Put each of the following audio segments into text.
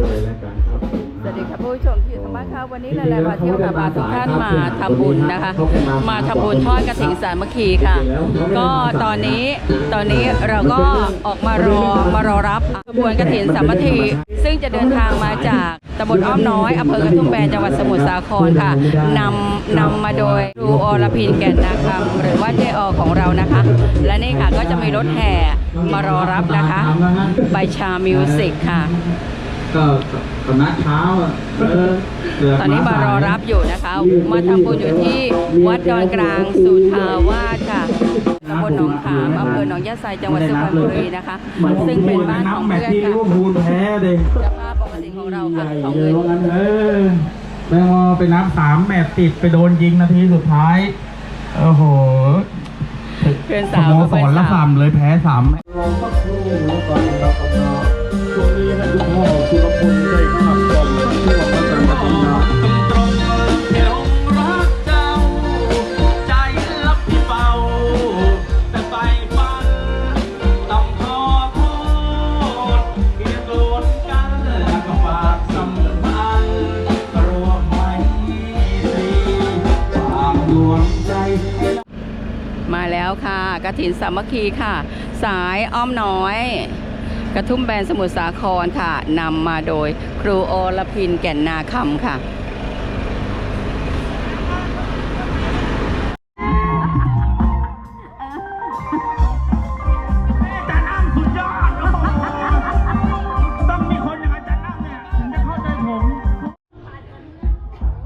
ด้วยแล้วกันครับสวัสดีค่ะผู้ชมที่อยู่ทางบ้านค่ะวันนี้หลายๆพาเที่ยวค่ะพาทุกท่านมาทำบุญนะคะ มาทำบุญทอดกระถิ่นสามัคคีค่ะ ก็ตอนนี้ตอนนี้เราก็ออกมารอมารอรับขบวนกระถิ่นสามัคคีซึ่งจะเดินทางมาจากตำบลอ้อมน้อยอำเภอกระทุ่มแบนจังหวัดสมุทรสาครค่ะนำนำมาโดยครูอรพินแก่นนาคำหรือว่าเจอของเรานะคะ และนี่ค่ะก็จะมีรถแห่มารอรับนะคะใบชามิวสิกค่ะ ก็สำนักเช้าอะเออเกืบตอนนี้มารอรับอยู่นะคะมาทำบุญอยู่ที่วัดดอนกลางสุทาวาสค่ะตำบลหนองขามอำเภอหนองยะไซจังหวัดสุพรรณบุรีนะคะ ซึ่งเป็นบ้านของแมตเพื่อนช์ที่ค่ะลิเวอร์พูลแพ้เด็กเจ้าภาพปกติของเราใหค่ะญ่ของเลเงิยนว่างั้นเออแมงมอไปนับสามแมตช์ติดไปโดนยิงนาทีสุดท้ายโอ้โหเพื่อนสสาวโมก็สไปรละสาสามมเลยแพ้สามรองพักครูแล้วก็เรา แล้วค่ะกระถินสามัคคีค่ะ สายอ้อมน้อย กระทุ่มแบนสมุทรสาครค่ะนำมาโดยครูอรพินแก่นนาคำค่ะอาจารย์อ้ำสุดยอดโอ้โหต้องมีคนอย่างอาจารย์อ้ำเนี่ยถึงจะเข้าใจผม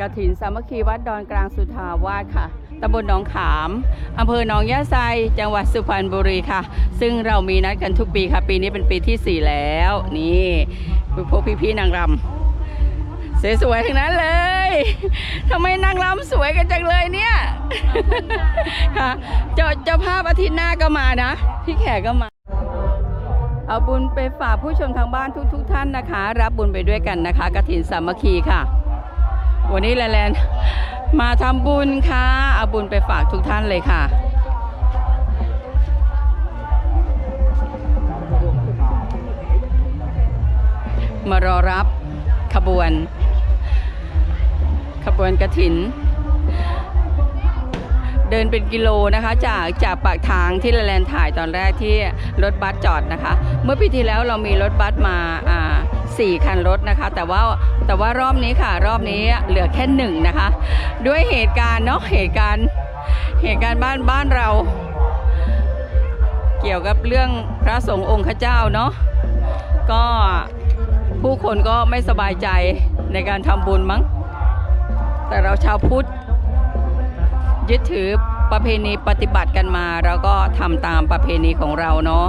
กระถินสามัคคีวัดดอนกลางสุทาวาสค่ะ ตำบลหนองขามอำเภอหนองยะไซ จังหวัดสุพรรณบุรีค่ะ ซึ่งเรามีนัดกันทุกปีค่ะ ปีนี้เป็นปีที่ 4 แล้ว นี่พวกพี่ๆนางรำสวยๆทั้งนั้นเลยทำไมนางรำสวยกันจังเลยเนี่ยค่ะเจ้าเจ้าภาพอาทิตย์หน้าก็มานะ พี่แขกก็มาเอาบุญไปฝากผู้ชมทางบ้านทุกๆทท่านนะคะ รับบุญไปด้วยกันนะคะกระถินสามัคคีค่ะ วันนี้แลนแลน มาทำบุญค่ะเอาบุญไปฝากทุกท่านเลยค่ะ มารอรับขบวน ขบวนกระถิน เดินเป็นกิโลนะคะ จากจากปากทางที่ละแลนถ่ายตอนแรกที่รถบัสจอดนะคะ เมื่อปีที่แล้วเรามีรถบัสมาอ่า สี่คันรถนะคะ แต่ว่าแต่ว่ารอบนี้ค่ะ รอบนี้เหลือแค่หนึ่งนะคะ ด้วยเหตุการณ์เนาะเหตุการณ์เหตุการณ์บ้านบ้านเรา เกี่ยวกับเรื่องพระสงฆ์องค์ข้าเจ้าเนาะก็ผู้คนก็ไม่สบายใจในการทำบุญมั้ง แต่เราชาวพุทธยึดถือประเพณีปฏิบัติกันมาแล้วก็ทำตามประเพณีของเราเนาะ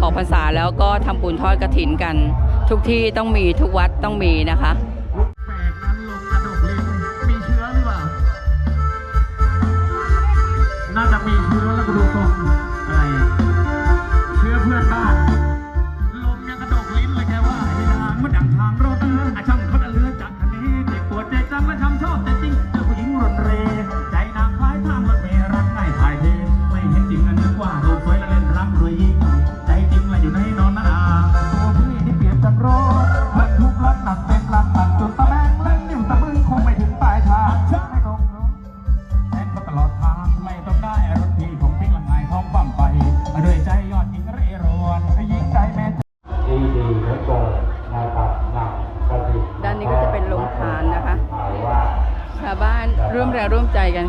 ออกพรรษาแล้วก็ทำบุญทอดกระถินกัน ทุกที่ต้องมีทุกวัดต้องมีนะคะน่าจะมีเชื้อแล้วก็ดูตัว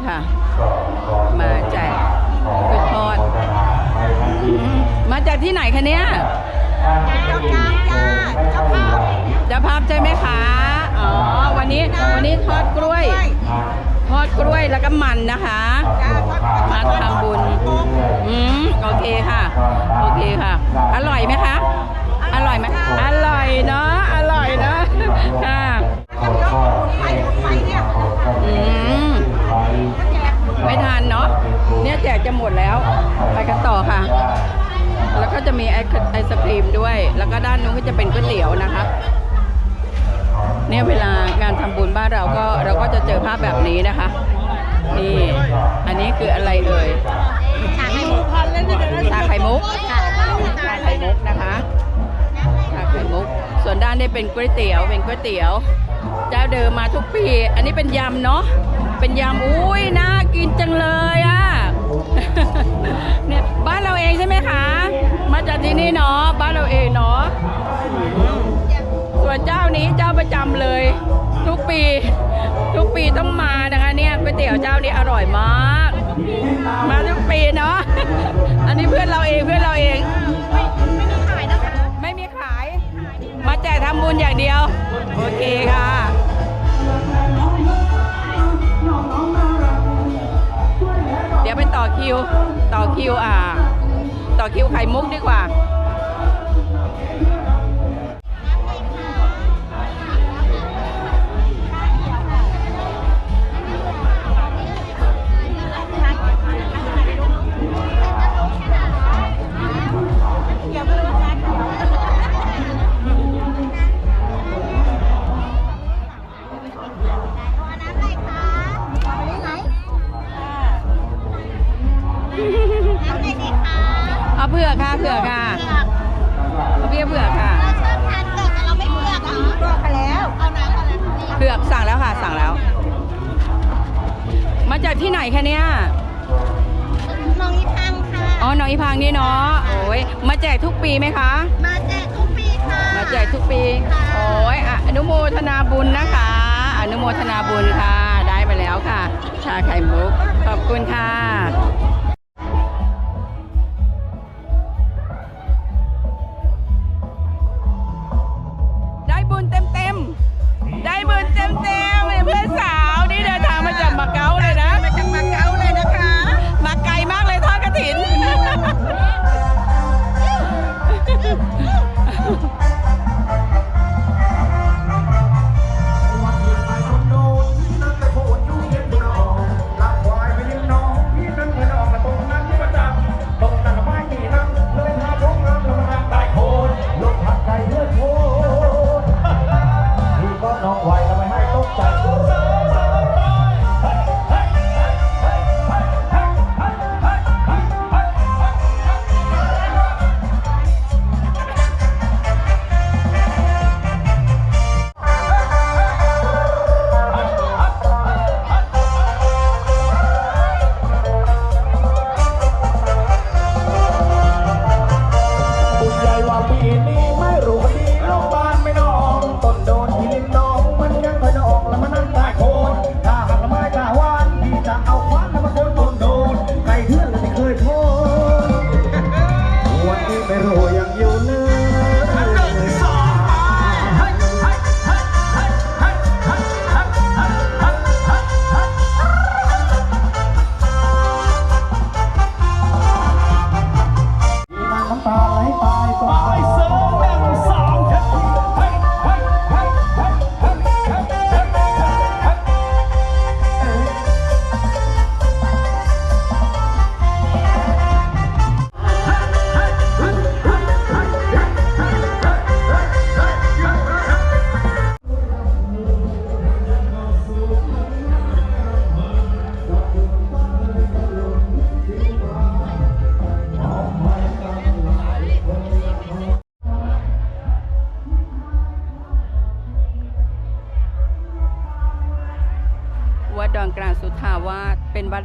ค่ะก็ขอมาแจกกล้วยทอดโฆษณาไปทันทีอืมมาจากที่ไหนคะเนี่ยเจ้าการจ้าเจ้าภาพเจะภาพใช่ไหมคะอ๋อวันนี้วันนี้ทอดกล้วย ทอดกล้วยแล้วก็มันนะคะมาทำบุญอืมโอเคค่ะ โอเคค่ะ อร่อยไหมคะ อร่อยไหมอร่อยเนาะอร่อยเนาะค่ะ จกจะหมดแล้ว ไปกันต่อค่ะ แล้วก็จะมีไอศไอศครีมด้วย แล้วก็ด้านนู้นก็จะเป็นก๋วยเตี๋ยวนะคะเนี่ยเวลางานทำบุญบ้านเราก็เราก็จะเจอภาพแบบนี้นะคะ นี่ อันนี้คืออะไรเอ่ยชาไข่มุกพอเล่นได้เลยชาไข่มุกค่ะชาไข่มุกนะคะชาไข่มุกสส่วนด้านนี้เป็นก๋วยเตี๋ยวเป็นก๋วยเตี๋ยวเจ้าเดิมมาทุกปี อันนี้เป็นยำเนาะเป็นยำอุ้ยน่ากินจังเลยอะ เนี่ยบ้านเราเองใช่ไหมคะ มาจากที่นี่เนาะบ้านเราเองเนาะอืมส่วนเจ้านี้เจ้าประจำเลย ทุกปี ทุกปีต้องมานะคะเนี่ยก๋วยเตี๋ยวเจ้านี้อร่อยมาก มาทุกปีเนาะอันนี้เพื่อนเราเองเพื่อนเราเองไม่มีขายมาแจกทำบุญอย่างเดียว โอเคค่ะ คิว ต่อคิวอ่า ต่อคิวไข่มุกดีกว่าเอา โมทนาบุญค่ะ ได้ไปแล้วค่ะ ชาไข่มุก ขอบคุณค่ะ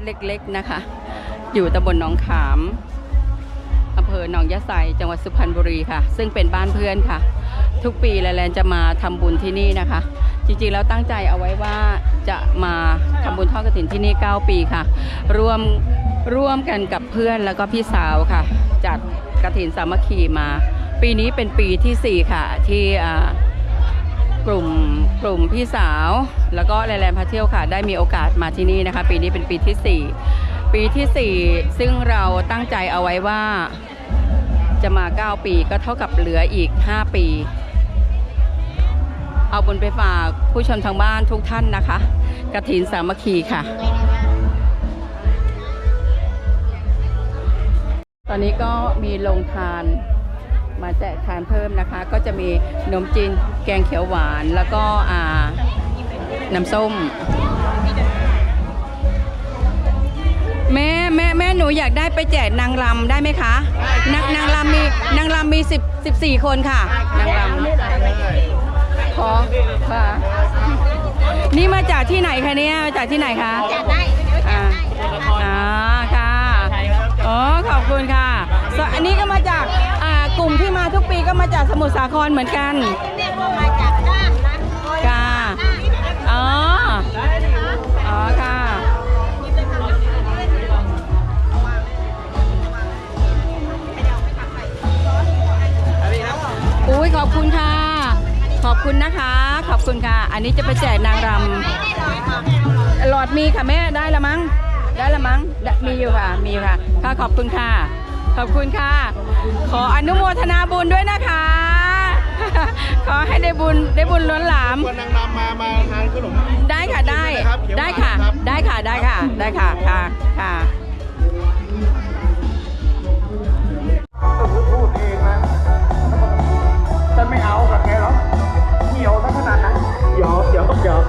เล็กๆนะคะ อยู่ตำบลหนองขามอำเภอหนองยะไซจังหวัดสุพรรณบุรีค่ะ ซึ่งเป็นบ้านเพื่อนค่ะ ทุกปีแลนจะมาทำบุญที่นี่นะคะ จริงๆแล้วตั้งใจเอาไว้ว่าจะมาทำบุญทอดกฐินที่นี่ 9 ปีค่ะ ร่วมร่วมกันกับเพื่อนแล้วก็พี่สาวค่ะ จัดกฐินสามัคคีมา ปีนี้เป็นปีทีสี่4 ค่ะที่อ่า กลุ่มกลุ่มพี่สาว แล้วก็แลนด์พาเที่ยวค่ะ ได้มีโอกาสมาที่นี่นะคะ ปีนี้เป็นปีที่ 4 ปีทีสี่ 4 ซึ่งเราตั้งใจเอาไว้ว่าจะมา 9 ปีก็เท่ากับเหลืออีก 5 ปี เอาบุญไปฝากผู้ชมทางบ้านทุกท่านนะคะกระถินสามัคคีค่ะ ตอนนี้ก็มีโรงทาน มาแจกทานเพิ่มนะคะ ก็จะมีขนมจีนแกงเขียวหวานแล้วก็อ่าน้ำส้ม แม่แม่แม่หนูอยากได้ไปแจกนางรำได้ไหมคะนางนางรำมีนางรำมีสิบสิบสี่คนค่ะนางรำขอค่ะนี่มาจากที่ไหนคะเนี่ยมาจากที่ไหนคะจากได้อ่าอ่าค่ะอ๋อขอบคุณค่ะอันนี้ก็มาจาก กลุ่มที่มาทุกปีก็มาจากสมุทรสาครเหมือนกันเรียกว่มาจากน่านนะค่ะอ๋อค่ะ อุ้ยขอบคุณค่ะ ขอบคุณนะคะ ขอบคุณค่ะ อันนี้จะไปแจกนางรำหลอดมีค่ะแม่ได้ละมั้ง ได้ละมั้ง มีอยู่ค่ะ มีค่ะ ค่ะขอบคุณค่ะ ขอบคุณค่ะ ขออนุโมทนาบุญด้วยนะคะ ขอให้ได้บุญได้บุญล้นหลาม คนนางนำมา มาทานขนม ได้ค่ะได้ได้ค่ะ ได้ค่ะได้ค่ะได้ค่ะค่ะค่พูดเองนะจะไม่เอากับแกหรอเหี่ยวซะขนาดนั้นหยอกหยอกหยอก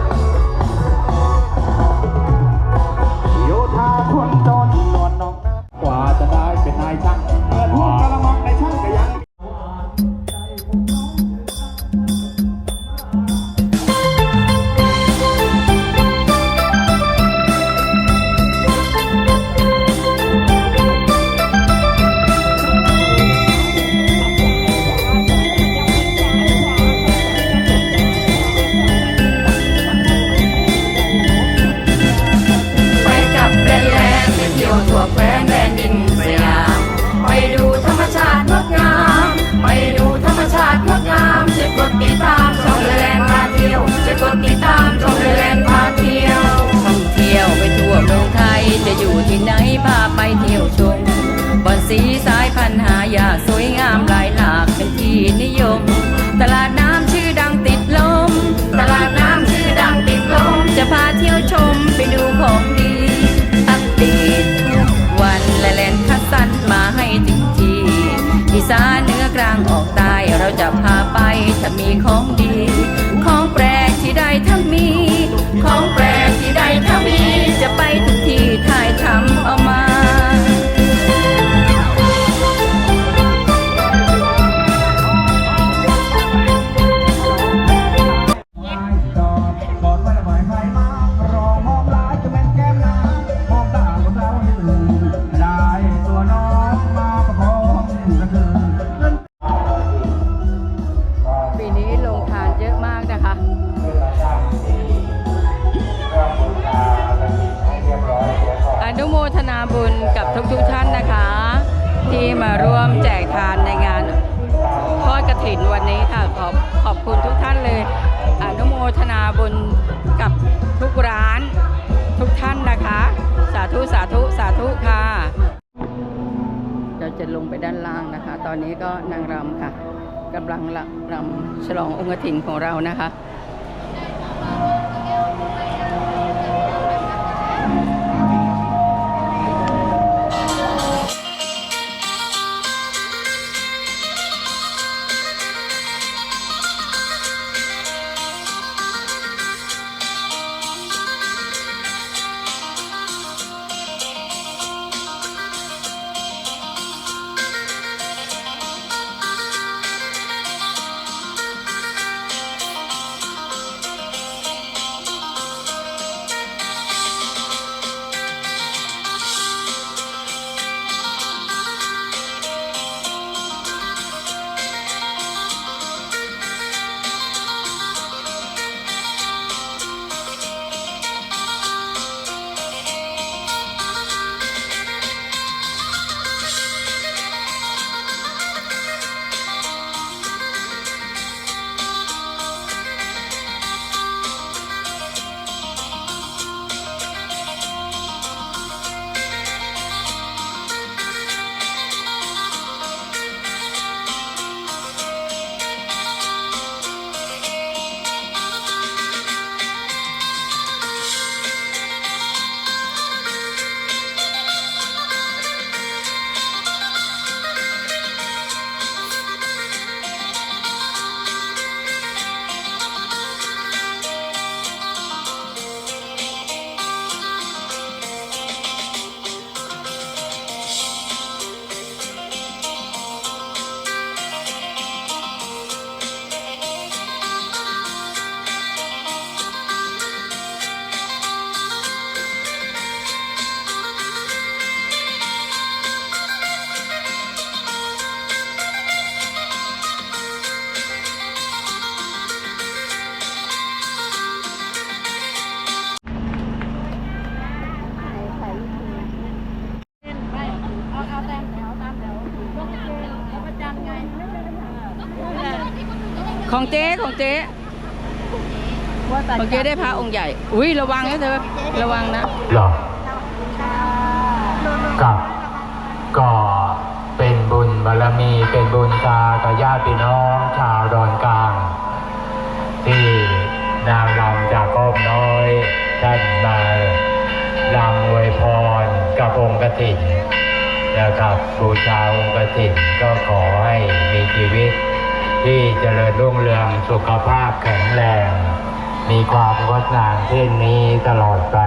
จะพาไปจะมีของดี อนนี้ก็นางรำค่ะกำลังรำฉลององค์ถิ่นของเรานะคะ งเจ๊ของเจ๊ของเจ๊ได้พระองค์ใหญ่ อุ้ยระวังนะเธอ ระวังนะหรอกับก็เป็นบุญบารมีเป็นบุญตากับญาติพี่น้องชาวดอนกลาง ที่นางรำจากก้อมน้อยท่านมาลำอวยพรกับองค์กฐินนะครับบูชาองค์กฐินก็ขอให้มีชีวิต ที่เจริญรุ่งเรืองสุขภาพแข็งแรง มีความงดงามเช่นนี้ตลอดไป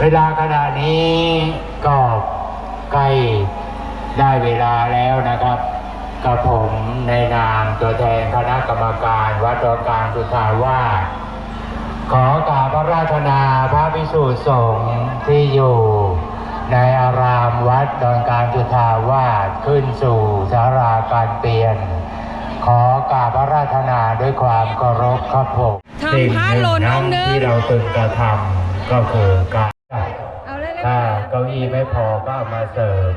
เวลาขณะนี้ก็ใกล้ได้เวลาแล้วนะครับกับผมในนามตัวแทนคณะกรรมการวัดดอนกลางสุทาวาสขอกราบพระราชนาพระพิสุสงฆ์ที่อยู่ ในอารามวัดดอนกลางจุทาวาสขึ้นสู่สาราการเปลี่ยน ขอกราบพระราชนาด้วยความเคารพครับผมทำผ้าหล่นองค์หนึ่งที่เราตึงกระทำก็คือการเอาเลยเลยถ้าเก้าอี้ไม่พอก็เอามาเสิร์ฟ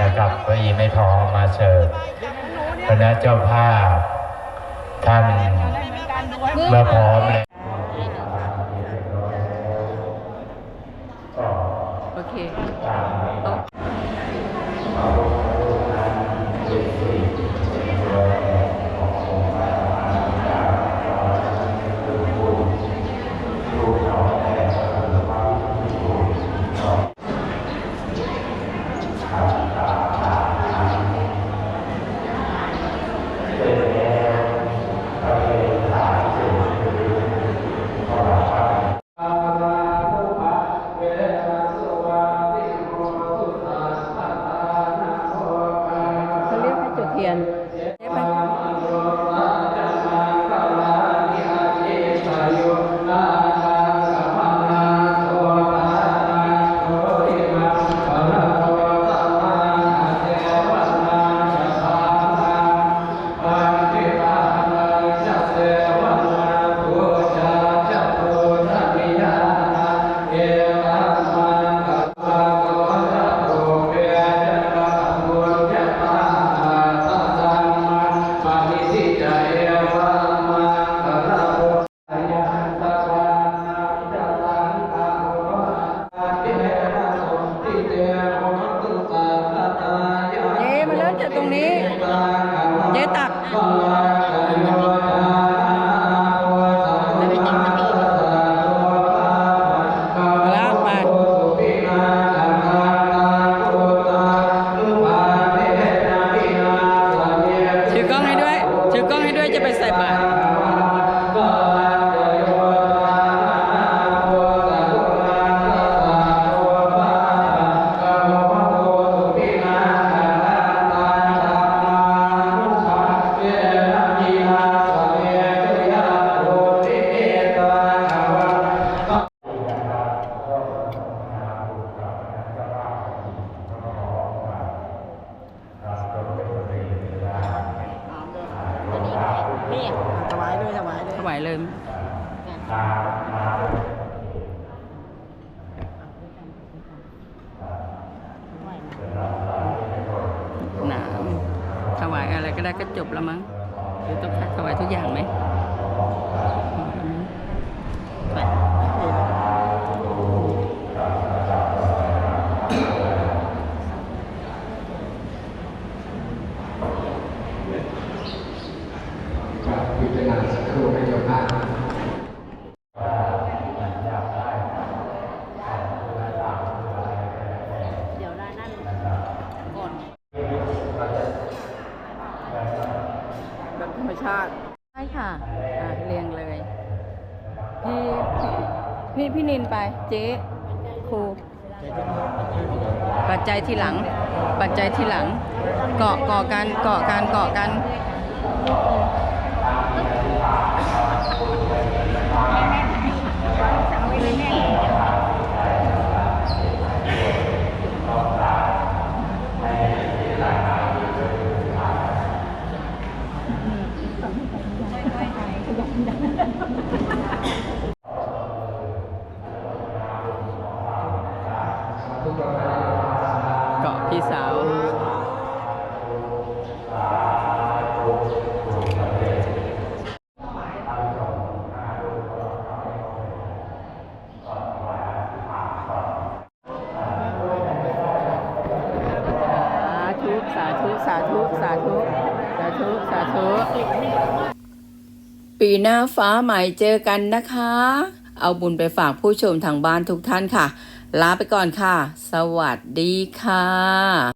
นะครับเก้าอี้ไม่พอเอามาเสิร์ฟคณะเจ้าภาพท่านเมื่อพร้อมแล้ว เลยหนาวถวายอะไรก็ได้ก็จบแล้วมั้งหรือต้องถวายทุกอย่างไหมอืมไป พี่พี่นินไป เจ๊ครูปัจจัยที่หลัง ปัจจัยที่หลัง เกาะเกาะกันเกาะกันเกาะกัน หน้าฟ้าใหม่เจอกันนะคะ เอาบุญไปฝากผู้ชมทางบ้านทุกท่านค่ะ ลาไปก่อนค่ะ สวัสดีค่ะ